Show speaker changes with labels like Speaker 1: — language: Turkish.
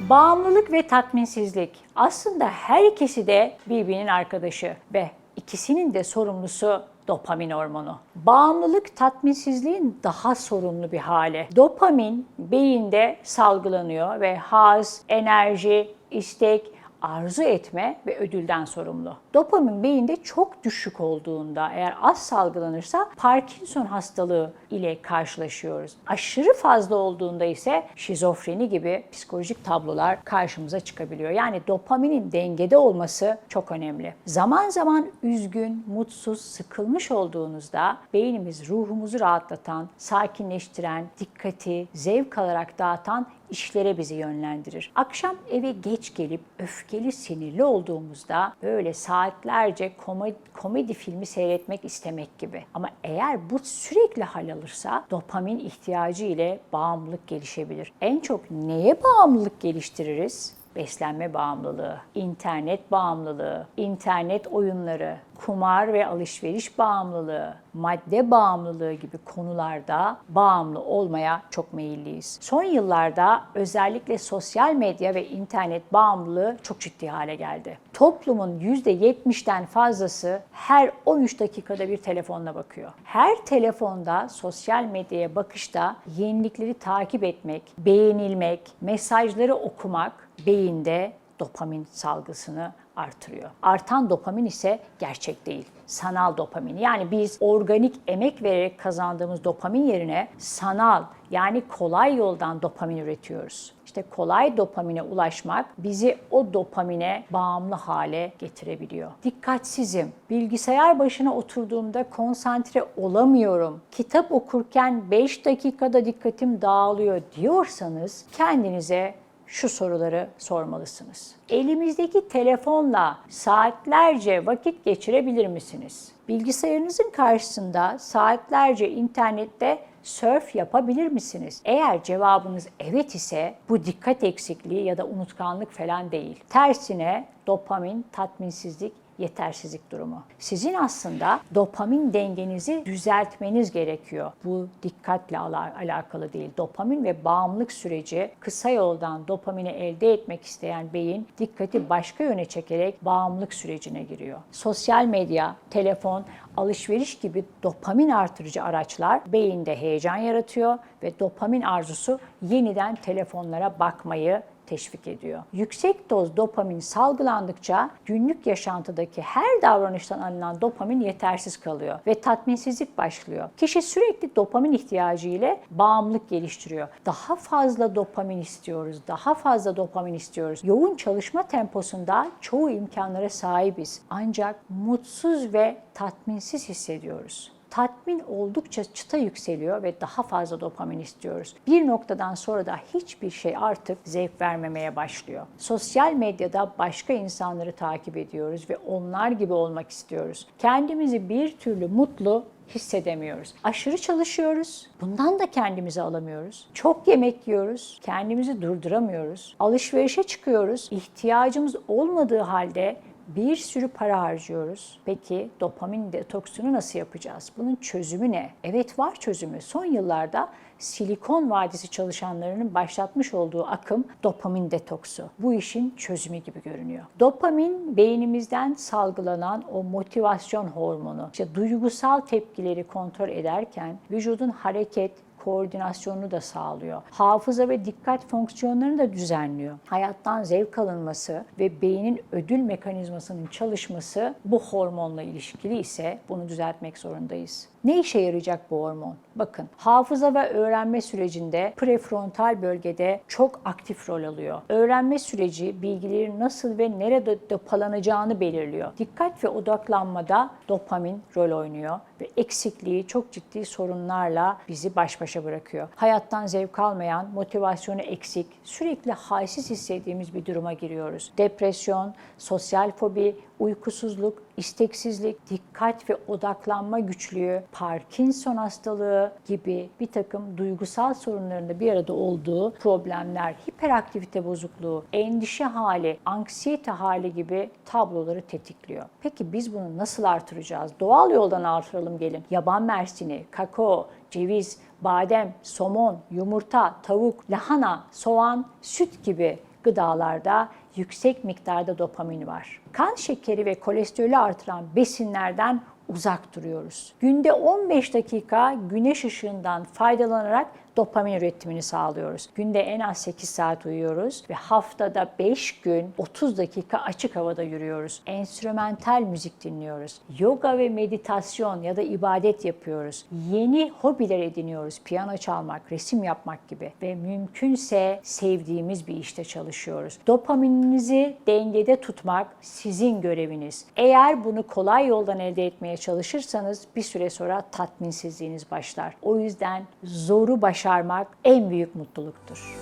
Speaker 1: Bağımlılık ve tatminsizlik aslında her ikisi de birbirinin arkadaşı ve ikisinin de sorumlusu dopamin hormonu. Bağımlılık tatminsizliğin daha sorunlu bir hali. Dopamin beyinde salgılanıyor ve haz, enerji, istek, arzu etme ve ödülden sorumlu. Dopamin beyinde çok düşük olduğunda eğer az salgılanırsa Parkinson hastalığı ile karşılaşıyoruz. Aşırı fazla olduğunda ise şizofreni gibi psikolojik tablolar karşımıza çıkabiliyor. Yani dopaminin dengede olması çok önemli. Zaman zaman üzgün, mutsuz, sıkılmış olduğunuzda beynimiz ruhumuzu rahatlatan, sakinleştiren, dikkati zevk alarak dağıtan işlere bizi yönlendirir. Akşam eve geç gelip öfkeli, sinirli olduğumuzda böyle saatlerce komedi, komedi filmi seyretmek istemek gibi. Ama eğer bu sürekli hal alırsa dopamin ihtiyacı ile bağımlılık gelişebilir. En çok neye bağımlılık geliştiririz? Beslenme bağımlılığı, internet bağımlılığı, internet oyunları, kumar ve alışveriş bağımlılığı, madde bağımlılığı gibi konularda bağımlı olmaya çok meyilliyiz. Son yıllarda özellikle sosyal medya ve internet bağımlılığı çok ciddi hale geldi. Toplumun %70'den fazlası her 13 dakikada bir telefonla bakıyor. Her telefonda sosyal medyaya bakışta yenilikleri takip etmek, beğenilmek, mesajları okumak beyinde dopamin salgısını artırıyor. Artan dopamin ise gerçek değil. Sanal dopamin. Yani biz organik emek vererek kazandığımız dopamin yerine sanal yani kolay yoldan dopamin üretiyoruz. İşte kolay dopamine ulaşmak bizi o dopamine bağımlı hale getirebiliyor. Dikkatsizim. Bilgisayar başına oturduğumda konsantre olamıyorum. Kitap okurken 5 dakikada dikkatim dağılıyor diyorsanız kendinize şu soruları sormalısınız. Elimizdeki telefonla saatlerce vakit geçirebilir misiniz? Bilgisayarınızın karşısında saatlerce internette surf yapabilir misiniz? Eğer cevabınız evet ise bu dikkat eksikliği ya da unutkanlık falan değil. Tersine dopamin, tatminsizlik yetersizlik durumu. Sizin aslında dopamin dengenizi düzeltmeniz gerekiyor. Bu dikkatle ala- alakalı değil. Dopamin ve bağımlılık süreci kısa yoldan dopamini elde etmek isteyen beyin dikkati başka yöne çekerek bağımlılık sürecine giriyor. Sosyal medya, telefon, alışveriş gibi dopamin artırıcı araçlar beyinde heyecan yaratıyor ve dopamin arzusu yeniden telefonlara bakmayı teşvik ediyor. Yüksek doz dopamin salgılandıkça günlük yaşantıdaki her davranıştan alınan dopamin yetersiz kalıyor ve tatminsizlik başlıyor. Kişi sürekli dopamin ihtiyacı ile bağımlılık geliştiriyor. Daha fazla dopamin istiyoruz, daha fazla dopamin istiyoruz. Yoğun çalışma temposunda çoğu imkanlara sahibiz. Ancak mutsuz ve tatminsiz hissediyoruz tatmin oldukça çıta yükseliyor ve daha fazla dopamin istiyoruz. Bir noktadan sonra da hiçbir şey artık zevk vermemeye başlıyor. Sosyal medyada başka insanları takip ediyoruz ve onlar gibi olmak istiyoruz. Kendimizi bir türlü mutlu hissedemiyoruz. Aşırı çalışıyoruz. Bundan da kendimizi alamıyoruz. Çok yemek yiyoruz. Kendimizi durduramıyoruz. Alışverişe çıkıyoruz. İhtiyacımız olmadığı halde bir sürü para harcıyoruz. Peki dopamin detoksunu nasıl yapacağız? Bunun çözümü ne? Evet var çözümü. Son yıllarda Silikon Vadisi çalışanlarının başlatmış olduğu akım dopamin detoksu. Bu işin çözümü gibi görünüyor. Dopamin beynimizden salgılanan o motivasyon hormonu. İşte duygusal tepkileri kontrol ederken vücudun hareket, koordinasyonunu da sağlıyor. Hafıza ve dikkat fonksiyonlarını da düzenliyor. Hayattan zevk alınması ve beynin ödül mekanizmasının çalışması bu hormonla ilişkili ise bunu düzeltmek zorundayız. Ne işe yarayacak bu hormon? Bakın hafıza ve öğrenme sürecinde prefrontal bölgede çok aktif rol alıyor. Öğrenme süreci bilgilerin nasıl ve nerede depolanacağını belirliyor. Dikkat ve odaklanmada dopamin rol oynuyor ve eksikliği çok ciddi sorunlarla bizi baş başa bırakıyor. Hayattan zevk almayan, motivasyonu eksik, sürekli halsiz hissettiğimiz bir duruma giriyoruz. Depresyon, sosyal fobi, uykusuzluk, isteksizlik, dikkat ve odaklanma güçlüğü, Parkinson hastalığı gibi bir takım duygusal sorunların da bir arada olduğu problemler, hiperaktivite bozukluğu, endişe hali, anksiyete hali gibi tabloları tetikliyor. Peki biz bunu nasıl artıracağız? Doğal yoldan artıralım gelin. Yaban mersini, kakao, ceviz, badem, somon, yumurta, tavuk, lahana, soğan, süt gibi gıdalarda yüksek miktarda dopamin var. Kan şekeri ve kolesterolü artıran besinlerden uzak duruyoruz. Günde 15 dakika güneş ışığından faydalanarak dopamin üretimini sağlıyoruz. Günde en az 8 saat uyuyoruz ve haftada 5 gün 30 dakika açık havada yürüyoruz. Enstrümantal müzik dinliyoruz. Yoga ve meditasyon ya da ibadet yapıyoruz. Yeni hobiler ediniyoruz. Piyano çalmak, resim yapmak gibi ve mümkünse sevdiğimiz bir işte çalışıyoruz. Dopamininizi dengede tutmak sizin göreviniz. Eğer bunu kolay yoldan elde etmeye çalışırsanız bir süre sonra tatminsizliğiniz başlar. O yüzden zoru başarmak en büyük mutluluktur.